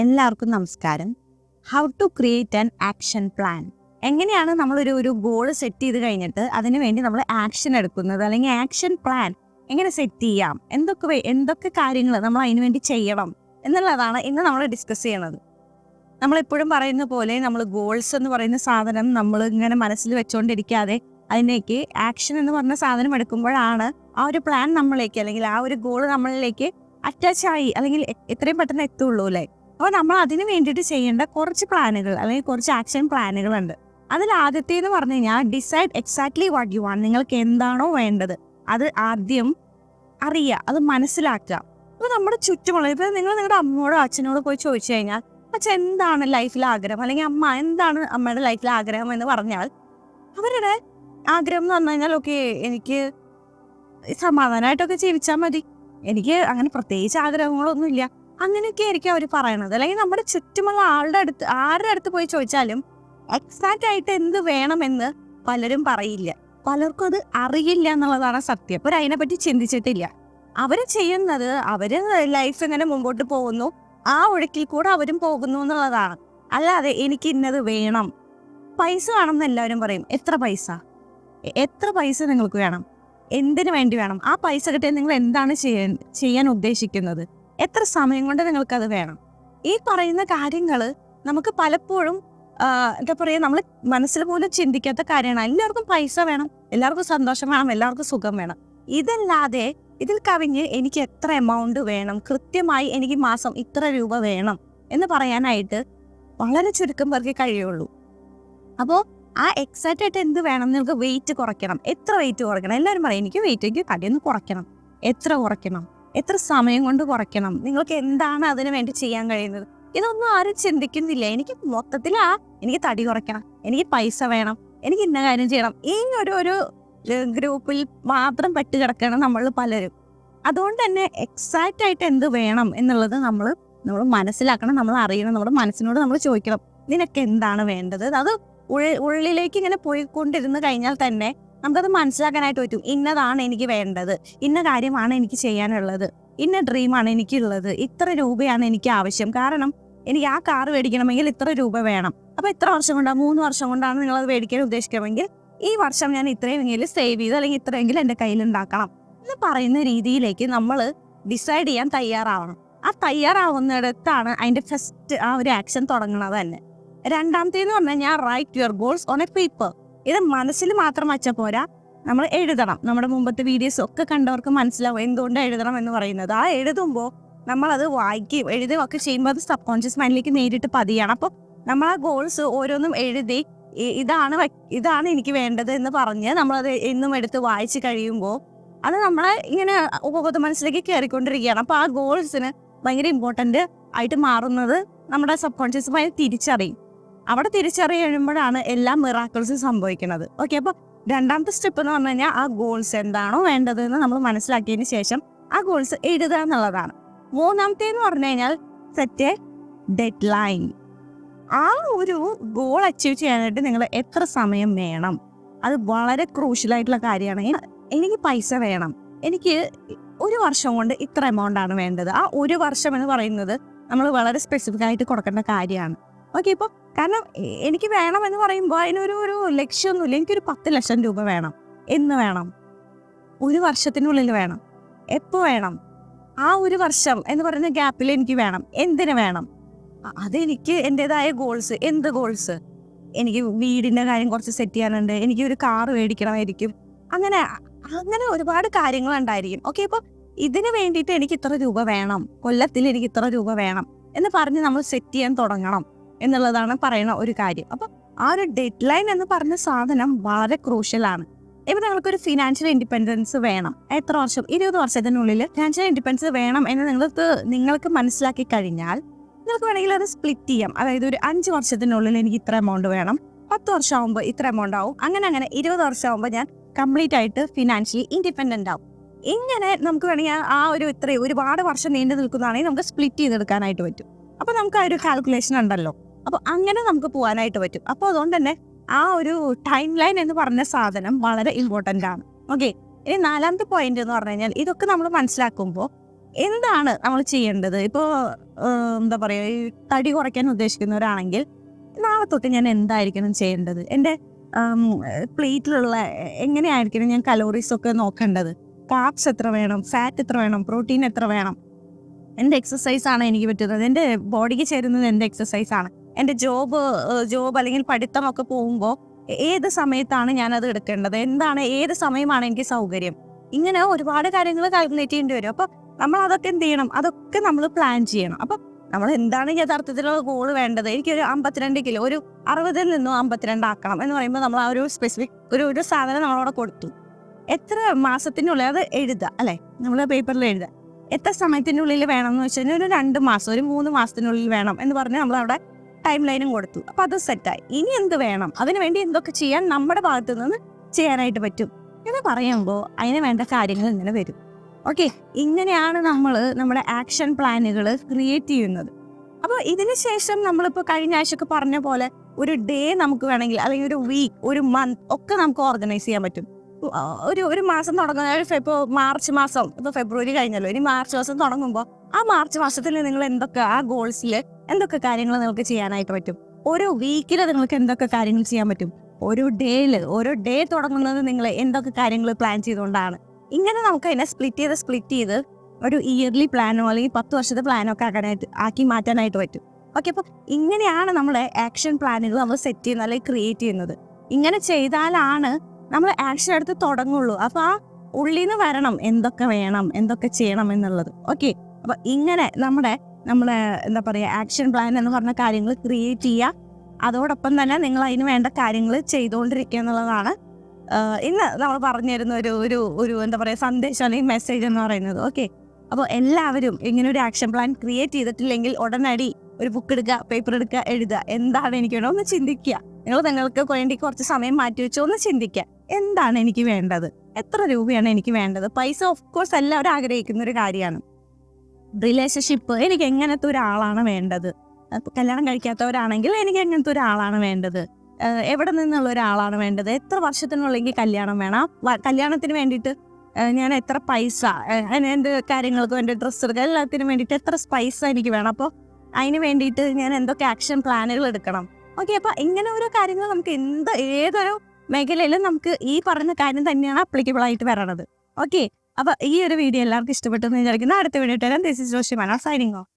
എല്ലാവർക്കും നമസ്കാരം. How to create an action plan എങ്ങനെയാണ് നമ്മളൊരു ഒരു ഗോൾ സെറ്റ് ചെയ്ത് കഴിഞ്ഞിട്ട് അതിനുവേണ്ടി നമ്മൾ ആക്ഷൻ എടുക്കുന്നത്? അല്ലെങ്കിൽ ആക്ഷൻ പ്ലാൻ എങ്ങനെ സെറ്റ് ചെയ്യാം? എന്തൊക്കെ എന്തൊക്കെ കാര്യങ്ങൾ നമ്മൾ അതിനുവേണ്ടി ചെയ്യണം? എന്നുള്ളതാണ് ഇന്ന് നമ്മൾ ഡിസ്കസ് ചെയ്യണത് നമ്മളെപ്പോഴും പറയുന്ന പോലെ നമ്മൾ ഗോൾസ് എന്ന് പറയുന്ന സാധനം നമ്മൾ ഇങ്ങനെ മനസ്സിൽ വെച്ചുകൊണ്ടിരിക്കാതെ അതിനേക്ക് ആക്ഷൻ എന്ന് പറഞ്ഞ സാധനം എടുക്കുമ്പോഴാണ് ആ ഒരു പ്ലാൻ നമ്മളിലേക്ക് അല്ലെങ്കിൽ ആ ഒരു ഗോൾ നമ്മളിലേക്ക് അറ്റാച്ച് ആയി അല്ലെങ്കിൽ എത്രയും പെട്ടെന്ന് എത്തുള്ളൂ അല്ലേ? അപ്പോൾ നമ്മൾ അതിന് വേണ്ടിയിട്ട് ചെയ്യേണ്ട കുറച്ച് പ്ലാനുകൾ അല്ലെങ്കിൽ കുറച്ച് ആക്ഷൻ പ്ലാനുകളുണ്ട്. അതിൽ ആദ്യത്തെ എന്ന് പറഞ്ഞു കഴിഞ്ഞാൽ decide exactly what you want നിങ്ങൾക്ക് എന്താണോ വേണ്ടത്. അത് ആദ്യം അറിയുക അത് മനസ്സിലാക്കുക. അപ്പോൾ നമ്മുടെ ചുറ്റുമുള്ള ഇപ്പോൾ നിങ്ങൾ നിങ്ങളുടെ അമ്മയോടോ അച്ഛനോടോ പോയി ചോദിച്ചു കഴിഞ്ഞാൽ അച്ഛൻ എന്താണ് ലൈഫിൽ ആഗ്രഹം? അല്ലെങ്കിൽ അമ്മ എന്താണ് അമ്മയുടെ ലൈഫിൽ ആഗ്രഹം? എന്ന് പറഞ്ഞാൽ അവരുടെ ആഗ്രഹം എന്ന് പറഞ്ഞു കഴിഞ്ഞാൽ ഓക്കെ എനിക്ക് സമാധാനമായിട്ടൊക്കെ ജീവിച്ചാൽ മതി. എനിക്ക് അങ്ങനെ പ്രത്യേകിച്ച് ആഗ്രഹങ്ങളൊന്നും ഇല്ല അങ്ങനെയൊക്കെ ആയിരിക്കും അവർ പറയണത്. അല്ലെങ്കിൽ നമ്മുടെ ചുറ്റുമുള്ള ആളുടെ അടുത്ത് ആരുടെ അടുത്ത് പോയി ചോദിച്ചാലും എക്സാക്റ്റ് ആയിട്ട് എന്ത് വേണമെന്ന് പലരും പറയില്ല. പലർക്കും അത് അറിയില്ല എന്നുള്ളതാണ് സത്യം. അവർ അതിനെപ്പറ്റി ചിന്തിച്ചിട്ടില്ല. അവർ ചെയ്യുന്നത് അവർ ലൈഫ് എങ്ങനെ മുമ്പോട്ട് പോകുന്നു. ആ ഒഴുക്കിൽ കൂടെ അവരും പോകുന്നു എന്നുള്ളതാണ്. അല്ലാതെ എനിക്ക് ഇന്നത് വേണം. പൈസ വേണം എല്ലാവരും പറയും. എത്ര പൈസ? എത്ര പൈസ നിങ്ങൾക്ക് വേണം? എന്തിനു വേണ്ടി വേണം? ആ പൈസ കിട്ടിയാൽ നിങ്ങൾ എന്താണ് ചെയ്യാൻ ചെയ്യാൻ ഉദ്ദേശിക്കുന്നത്? എത്ര സമയം കൊണ്ട് നിങ്ങൾക്കത് വേണം. ഈ പറയുന്ന കാര്യങ്ങൾ നമുക്ക് പലപ്പോഴും എന്താ പറയുക നമ്മൾ മനസ്സിൽ പോലും ചിന്തിക്കാത്ത കാര്യമാണ്. എല്ലാവർക്കും പൈസ വേണം എല്ലാവർക്കും സന്തോഷം വേണം എല്ലാവർക്കും സുഖം വേണം. ഇതല്ലാതെ ഇതിൽ കവിഞ്ഞ് എനിക്ക് എത്ര എമൗണ്ട് വേണം കൃത്യമായി എനിക്ക് മാസം ഇത്ര രൂപ വേണം എന്ന് പറയാനായിട്ട് വളരെ ചുരുക്കം പേർക്ക് കഴിയുള്ളൂ. അപ്പോൾ ആ എക്സാക്റ്റ് ആയിട്ട് എന്ത് വേണം നിങ്ങൾക്ക് വെയിറ്റ് കുറയ്ക്കണം. എത്ര വെയിറ്റ് കുറയ്ക്കണം? എല്ലാവരും പറയും എനിക്ക് വെയിറ്റ് എനിക്ക് കടിയൊന്ന് കുറയ്ക്കണം. എത്ര കുറയ്ക്കണം? എത്ര സമയം കൊണ്ട് കുറയ്ക്കണം? നിങ്ങൾക്ക് എന്താണ് അതിനു വേണ്ടി ചെയ്യാൻ കഴിയുന്നത്? ഇതൊന്നും ആരും ചിന്തിക്കുന്നില്ല. എനിക്ക് മൊത്തത്തിൽ ആ എനിക്ക് തടി കുറയ്ക്കണം എനിക്ക് പൈസ വേണം എനിക്ക് ഇന്ന കാര്യം ചെയ്യണം. ഈ ഒരു ഒരു ഗ്രൂപ്പിൽ മാത്രം പെട്ട് കിടക്കണം നമ്മൾ പലരും. അതുകൊണ്ട് തന്നെ എക്സാക്റ്റ് ആയിട്ട് എന്ത് വേണം എന്നുള്ളത് നമ്മൾ നമ്മൾ മനസ്സിലാക്കണം നമ്മൾ അറിയണം നമ്മുടെ മനസ്സിനോട് നമ്മൾ ചോദിക്കണം. നിനക്ക് എന്താണ് വേണ്ടത്? അത് ഉള്ളിലേക്ക് ഇങ്ങനെ പോയിക്കൊണ്ടിരുന്ന് കഴിഞ്ഞാൽ തന്നെ നമുക്കത് മനസ്സിലാക്കാനായിട്ട് പറ്റും. ഇന്നതാണ് എനിക്ക് വേണ്ടത്. ഇന്ന കാര്യമാണ് എനിക്ക് ചെയ്യാനുള്ളത്. ഇന്ന ഡ്രീമാണ് എനിക്കുള്ളത്. ഇത്ര രൂപയാണ് എനിക്ക് ആവശ്യം. കാരണം എനിക്ക് ആ കാർ മേടിക്കണമെങ്കിൽ ഇത്ര രൂപ വേണം. അപ്പൊ ഇത്ര വർഷം കൊണ്ടാണ് മൂന്ന് വർഷം കൊണ്ടാണ് നിങ്ങൾ അത് മേടിക്കാൻ ഉദ്ദേശിക്കണമെങ്കിൽ ഈ വർഷം ഞാൻ ഇത്രയെങ്കിലും സേവ് ചെയ്ത് അല്ലെങ്കിൽ ഇത്രയെങ്കിലും എന്റെ കയ്യിൽ ഉണ്ടാക്കണം എന്ന് പറയുന്ന രീതിയിലേക്ക് നമ്മൾ ഡിസൈഡ് ചെയ്യാൻ തയ്യാറാവണം. ആ തയ്യാറാവുന്നിടത്താണ് അതിന്റെ ഫസ്റ്റ് ആ ഒരു ആക്ഷൻ തുടങ്ങുന്നത് തന്നെ. രണ്ടാമത്തേന്ന് പറഞ്ഞാൽ ഞാൻ write your goals on a paper ഇത് മനസ്സിൽ മാത്രം വച്ച പോരാ. നമ്മൾ എഴുതണം. നമ്മുടെ മുമ്പത്തെ വീഡിയോസ് ഒക്കെ കണ്ടവർക്ക് മനസ്സിലാവും എന്തുകൊണ്ട് എഴുതണം എന്ന് പറയുന്നത്. ആ എഴുതുമ്പോൾ നമ്മളത് വായിക്കുകയും എഴുതുകയും ഒക്കെ ചെയ്യുമ്പോൾ അത് സബ് കോൺഷ്യസ് മൈൻഡിലേക്ക് നേരിട്ട് പതിയാണ്. അപ്പോൾ നമ്മൾ ആ ഗോൾസ് ഓരോന്നും എഴുതി ഇതാണ് ഇതാണ് എനിക്ക് വേണ്ടത് എന്ന് പറഞ്ഞ് നമ്മളത് എന്നും എടുത്ത് വായിച്ച് കഴിയുമ്പോൾ അത് നമ്മളെ ഇങ്ങനെ ഉപബോധ മനസ്സിലേക്ക് കയറിക്കൊണ്ടിരിക്കുകയാണ് അപ്പോൾ ആ ഗോൾസിന് ഭയങ്കര ഇമ്പോർട്ടന്റ് ആയിട്ട് മാറുന്നത് നമ്മുടെ സബ് കോൺഷ്യസ് മൈൻഡ് തിരിച്ചറിയും. അവിടെ തിരിച്ചറിയുമ്പോഴാണ് എല്ലാ മിറാക്കിൾസും സംഭവിക്കുന്നത്. ഓക്കെ അപ്പോൾ രണ്ടാമത്തെ സ്റ്റെപ്പ് എന്ന് പറഞ്ഞു കഴിഞ്ഞാൽ ആ ഗോൾസ് എന്താണോ വേണ്ടത് എന്ന് നമ്മൾ മനസ്സിലാക്കിയതിന് ശേഷം ആ ഗോൾസ് എഴുതുക എന്നുള്ളതാണ്. മൂന്നാമത്തെ എന്ന് പറഞ്ഞു കഴിഞ്ഞാൽ സെറ്റ് ഡെഡ് ലൈൻ ആ ഒരു ഗോൾ അച്ചീവ് ചെയ്യാനായിട്ട് നിങ്ങൾ എത്ര സമയം വേണം? അത് വളരെ ക്രൂഷ്യൽ ആയിട്ടുള്ള കാര്യമാണ്. എനിക്ക് പൈസ വേണം. എനിക്ക് ഒരു വർഷം കൊണ്ട് ഇത്ര എമൗണ്ട് ആണ് വേണ്ടത്. ആ ഒരു വർഷം എന്ന് പറയുന്നത് നമ്മൾ വളരെ സ്പെസിഫിക് ആയിട്ട് കൊടുക്കേണ്ട കാര്യമാണ്. ഓക്കെ ഇപ്പോൾ കാരണം എനിക്ക് വേണം എന്ന് പറയുമ്പോൾ അതിനൊരു ഒരു ലക്ഷ്യമൊന്നുമില്ല എനിക്കൊരു പത്ത് ലക്ഷം രൂപ വേണം. എന്ന് വേണം. ഒരു വർഷത്തിനുള്ളിൽ വേണം. എപ്പോൾ വേണം? ആ ഒരു വർഷം എന്ന് പറയുന്ന ഗ്യാപ്പിൽ എനിക്ക് വേണം. എന്തിനു വേണം? അതെനിക്ക് എന്റെതായ ഗോൾസ് എന്ത് ഗോൾസ് എനിക്ക് വീടിന്റെ കാര്യം കുറച്ച് സെറ്റ് ചെയ്യാനുണ്ട്. എനിക്ക് ഒരു കാർ മേടിക്കണമായിരിക്കും. അങ്ങനെ അങ്ങനെ ഒരുപാട് കാര്യങ്ങൾ ഉണ്ടായിരിക്കും. ഓക്കെ അപ്പോൾ ഇതിന് വേണ്ടിയിട്ട് എനിക്ക് ഇത്ര രൂപ വേണം. കൊല്ലത്തിൽ എനിക്ക് ഇത്ര രൂപ വേണം എന്ന് പറഞ്ഞ് നമ്മൾ സെറ്റ് ചെയ്യാൻ തുടങ്ങണം. എന്നുള്ളതാണ് പറയുന്ന ഒരു കാര്യം. അപ്പം ആ ഒരു ഡെഡ് ലൈൻ എന്ന് പറഞ്ഞ സാധനം വളരെ ക്രൂഷ്യലാണ് ഇപ്പം നിങ്ങൾക്കൊരു ഫിനാൻഷ്യൽ ഇൻഡിപെൻഡൻസ് വേണം. എത്ര വർഷം? ഇരുപത് വർഷത്തിനുള്ളിൽ ഫിനാൻഷ്യൽ ഇൻഡിപെൻഡൻസ് വേണം എന്ന് നിങ്ങൾക്ക് നിങ്ങൾക്ക് മനസ്സിലാക്കി കഴിഞ്ഞാൽ നിങ്ങൾക്ക് വേണമെങ്കിൽ അത് സ്പ്ലിറ്റ് ചെയ്യാം. അതായത് ഒരു അഞ്ച് വർഷത്തിനുള്ളിൽ എനിക്ക് ഇത്ര എമൗണ്ട് വേണം. പത്ത് വർഷം ആകുമ്പോൾ ഇത്ര എമൗണ്ട് ആവും. അങ്ങനെ അങ്ങനെ ഇരുപത് വർഷം ആകുമ്പോൾ ഞാൻ കംപ്ലീറ്റ് ആയിട്ട് ഫിനാൻഷ്യലി ഇൻഡിപെൻഡന്റ് ആവും. ഇങ്ങനെ നമുക്ക് വേണമെങ്കിൽ ആ ഒരു ഇത്രയും ഒരുപാട് വർഷം നീണ്ടു നിൽക്കുന്നതാണെങ്കിൽ നമുക്ക് സ്പ്ലിറ്റ് ചെയ്തെടുക്കാനായിട്ട് പറ്റും. അപ്പോൾ നമുക്ക് ആ ഒരു കാൽക്കുലേഷൻ ഉണ്ടല്ലോ. അപ്പോൾ അങ്ങനെ നമുക്ക് പോകാനായിട്ട് പറ്റും. അപ്പോൾ അതുകൊണ്ട് തന്നെ ആ ഒരു ടൈം ലൈൻ എന്ന് പറഞ്ഞ സാധനം വളരെ ഇമ്പോർട്ടന്റ് ആണ്. ഓക്കെ ഇനി നാലാമത്തെ പോയിന്റ് എന്ന് പറഞ്ഞു കഴിഞ്ഞാൽ ഇതൊക്കെ നമ്മൾ മനസ്സിലാക്കുമ്പോൾ എന്താണ് നമ്മൾ ചെയ്യേണ്ടത്? ഇപ്പോൾ എന്താ പറയുക ഈ തടി കുറയ്ക്കാൻ ഉദ്ദേശിക്കുന്നവരാണെങ്കിൽ നാളെ തൊട്ട് ഞാൻ എന്തായിരിക്കണം ചെയ്യേണ്ടത്? എന്റെ പ്ലേറ്റിലുള്ള എങ്ങനെയായിരിക്കണം ഞാൻ കലോറീസ് ഒക്കെ നോക്കേണ്ടത്? കാർബ്സ് എത്ര വേണം? ഫാറ്റ് എത്ര വേണം? പ്രോട്ടീൻ എത്ര വേണം? എന്ത് എക്സസൈസ് ആണ് എനിക്ക് പറ്റുന്നത്. എന്റെ ബോഡിക്ക് ചേരുന്നത് എന്ത് എക്സസൈസ് ആണ്. എന്റെ ജോബ് ജോബ് അല്ലെങ്കിൽ പഠിത്തമൊക്കെ പോകുമ്പോൾ ഏത് സമയത്താണ് ഞാനത് എടുക്കേണ്ടത്? എന്താണ് ഏത് സമയമാണ് എനിക്ക് സൗകര്യം? ഇങ്ങനെ ഒരുപാട് കാര്യങ്ങൾ കാൽക്കുലേറ്റ് ചെയ്യേണ്ടി വരും. അപ്പൊ നമ്മൾ അതൊക്കെ എന്ത് ചെയ്യണം? അതൊക്കെ നമ്മൾ പ്ലാൻ ചെയ്യണം. അപ്പൊ നമ്മൾ എന്താണ് യഥാർത്ഥത്തിലുള്ള ഗോൾ വേണ്ടത്? എനിക്കൊരു അമ്പത്തിരണ്ട് കിലോ ഒരു അറുപതിൽ നിന്നും അമ്പത്തിരണ്ട് ആക്കണം എന്ന് പറയുമ്പോൾ നമ്മൾ ആ ഒരു സ്പെസിഫിക് ഒരു ഒരു സാധനം നമ്മളവിടെ കൊടുത്തു. എത്ര മാസത്തിനുള്ളിൽ അത് എഴുതുക അല്ലെ? നമ്മൾ പേപ്പറിൽ എഴുതുക. എത്ര സമയത്തിനുള്ളിൽ വേണം എന്ന് വെച്ച് കഴിഞ്ഞാൽ ഒരു രണ്ട് മാസം ഒരു മൂന്ന് മാസത്തിനുള്ളിൽ വേണം എന്ന് പറഞ്ഞ് നമ്മൾ അവിടെ ടൈം ലൈനും കൊടുത്തു. അപ്പൊ അത് സെറ്റായി ഇനി എന്ത് വേണം? അതിനു വേണ്ടി എന്തൊക്കെ ചെയ്യാൻ നമ്മുടെ ഭാഗത്തു നിന്ന് ചെയ്യാനായിട്ട് പറ്റും? എന്ന് പറയുമ്പോൾ അതിന് വേണ്ട കാര്യങ്ങൾ ഇങ്ങനെ വരും. ഓക്കെ ഇങ്ങനെയാണ് നമ്മൾ നമ്മുടെ ആക്ഷൻ പ്ലാനുകൾ ക്രിയേറ്റ് ചെയ്യുന്നത്. അപ്പോൾ ഇതിന് ശേഷം നമ്മളിപ്പോൾ കഴിഞ്ഞ ആഴ്ചയൊക്കെ പറഞ്ഞ പോലെ ഒരു ഡേ നമുക്ക് വേണമെങ്കിൽ അല്ലെങ്കിൽ ഒരു വീക്ക് ഒരു മന്ത് ഒക്കെ നമുക്ക് ഓർഗനൈസ് ചെയ്യാൻ പറ്റും. ഒരു ഒരു മാസം തുടങ്ങുന്ന ഇപ്പോൾ മാർച്ച് മാസം ഇപ്പോൾ ഫെബ്രുവരി കഴിഞ്ഞല്ലോ ഇനി മാർച്ച് മാസം തുടങ്ങുമ്പോൾ ആ മാർച്ച് മാസത്തിൽ നിങ്ങൾ എന്തൊക്കെ ആ ഗോൾസിൽ എന്തൊക്കെ കാര്യങ്ങൾ നിങ്ങൾക്ക് ചെയ്യാനായിട്ട് പറ്റും? ഓരോ വീക്കിൽ നിങ്ങൾക്ക് എന്തൊക്കെ കാര്യങ്ങൾ ചെയ്യാൻ പറ്റും? ഓരോ ഡേയിൽ ഓരോ ഡേ തുടങ്ങുന്നത് നിങ്ങൾ എന്തൊക്കെ കാര്യങ്ങൾ പ്ലാൻ ചെയ്തുകൊണ്ടാണ്? ഇങ്ങനെ നമുക്ക് അതിനെ സ്പ്ലിറ്റ് ചെയ്ത് സ്പ്ലിറ്റ് ചെയ്ത് ഒരു ഇയർലി പ്ലാനോ അല്ലെങ്കിൽ പത്ത് വർഷത്തെ പ്ലാനോ ഒക്കെ ആക്കാനായിട്ട് ആക്കി മാറ്റാനായിട്ട് പറ്റും. ഓക്കെ അപ്പോൾ ഇങ്ങനെയാണ് നമ്മുടെ ആക്ഷൻ പ്ലാനുകൾ നമ്മൾ സെറ്റ് ചെയ്യുന്നത് അല്ലെങ്കിൽ ക്രിയേറ്റ് ചെയ്യുന്നത്. ഇങ്ങനെ ചെയ്താലാണ് നമ്മൾ ആക്ഷൻ എടുത്ത് തുടങ്ങുള്ളൂ. അപ്പൊ ആ ഉള്ളിൽ നിന്ന് വരണം എന്തൊക്കെ വേണം എന്തൊക്കെ ചെയ്യണം എന്നുള്ളത്. ഓക്കെ അപ്പൊ ഇങ്ങനെ നമ്മുടെ നമ്മളെ എന്താ പറയുക ആക്ഷൻ പ്ലാൻ എന്ന് പറഞ്ഞ കാര്യങ്ങൾ ക്രിയേറ്റ് ചെയ്യുക. അതോടൊപ്പം തന്നെ നിങ്ങൾ അതിന് വേണ്ട കാര്യങ്ങൾ ചെയ്തുകൊണ്ടിരിക്കുക എന്നുള്ളതാണ് ഇന്ന് നമ്മൾ പറഞ്ഞു തരുന്ന ഒരു ഒരു ഒരു എന്താ പറയുക സന്ദേശം അല്ലെങ്കിൽ മെസ്സേജ് എന്ന് പറയുന്നത്. ഓക്കെ അപ്പോൾ എല്ലാവരും ഇങ്ങനെ ഒരു ആക്ഷൻ പ്ലാൻ ക്രിയേറ്റ് ചെയ്തിട്ടില്ലെങ്കിൽ ഉടനടി ഒരു ബുക്ക് എടുക്കുക പേപ്പർ എടുക്കുക എഴുതുക. എന്താണ് എനിക്ക് വേണ്ടത്? ഒന്ന് ചിന്തിക്കുക. നിങ്ങൾ നിങ്ങൾക്ക് വേണ്ടി കുറച്ച് സമയം മാറ്റി വെച്ചോ ഒന്ന് ചിന്തിക്കുക. എന്താണ് എനിക്ക് വേണ്ടത്? എത്ര രൂപയാണ് എനിക്ക് വേണ്ടത്? പൈസ ഓഫ് കോഴ്സ് എല്ലാവരും ആഗ്രഹിക്കുന്ന ഒരു കാര്യമാണ്. റിലേഷൻഷിപ്പ് എനിക്ക് എങ്ങനത്തെ ഒരാളാണ് വേണ്ടത്? കല്യാണം കഴിക്കാത്തവരാണെങ്കിൽ എനിക്ക് എങ്ങനത്തെ ഒരാളാണ് വേണ്ടത്? എവിടെ നിന്നുള്ള ഒരാളാണ് വേണ്ടത്? എത്ര വർഷത്തിനുള്ളെങ്കിൽ കല്യാണം വേണം? കല്യാണത്തിന് വേണ്ടിയിട്ട് ഞാൻ എത്ര പൈസ എന്റെ കാര്യങ്ങൾക്കും എന്റെ ഡ്രസ്സ് എടുക്കുക എല്ലാത്തിനും വേണ്ടിയിട്ട് എത്ര പൈസ എനിക്ക് വേണം? അപ്പോൾ അതിന് വേണ്ടിയിട്ട് ഞാൻ എന്തൊക്കെ ആക്ഷൻ പ്ലാനുകൾ എടുക്കണം? ഓക്കെ അപ്പോൾ ഇങ്ങനെ ഓരോ കാര്യങ്ങൾ നമുക്ക് എന്ത് ഏതൊരു മേഖലയിലും നമുക്ക് ഈ പറഞ്ഞ കാര്യം തന്നെയാണ് അപ്ലിക്കബിൾ ആയിട്ട് വരണത്. ഓക്കെ അപ്പൊ ഈ ഒരു വീഡിയോ എല്ലാവർക്കും ഇഷ്ടപ്പെട്ടു എന്ന് വിചാരിക്കുന്നു. അടുത്ത വീഡിയോ തരാം ദിസ് ഇസ് ജോഷി മനോ സൈനിങ് ഓഫ്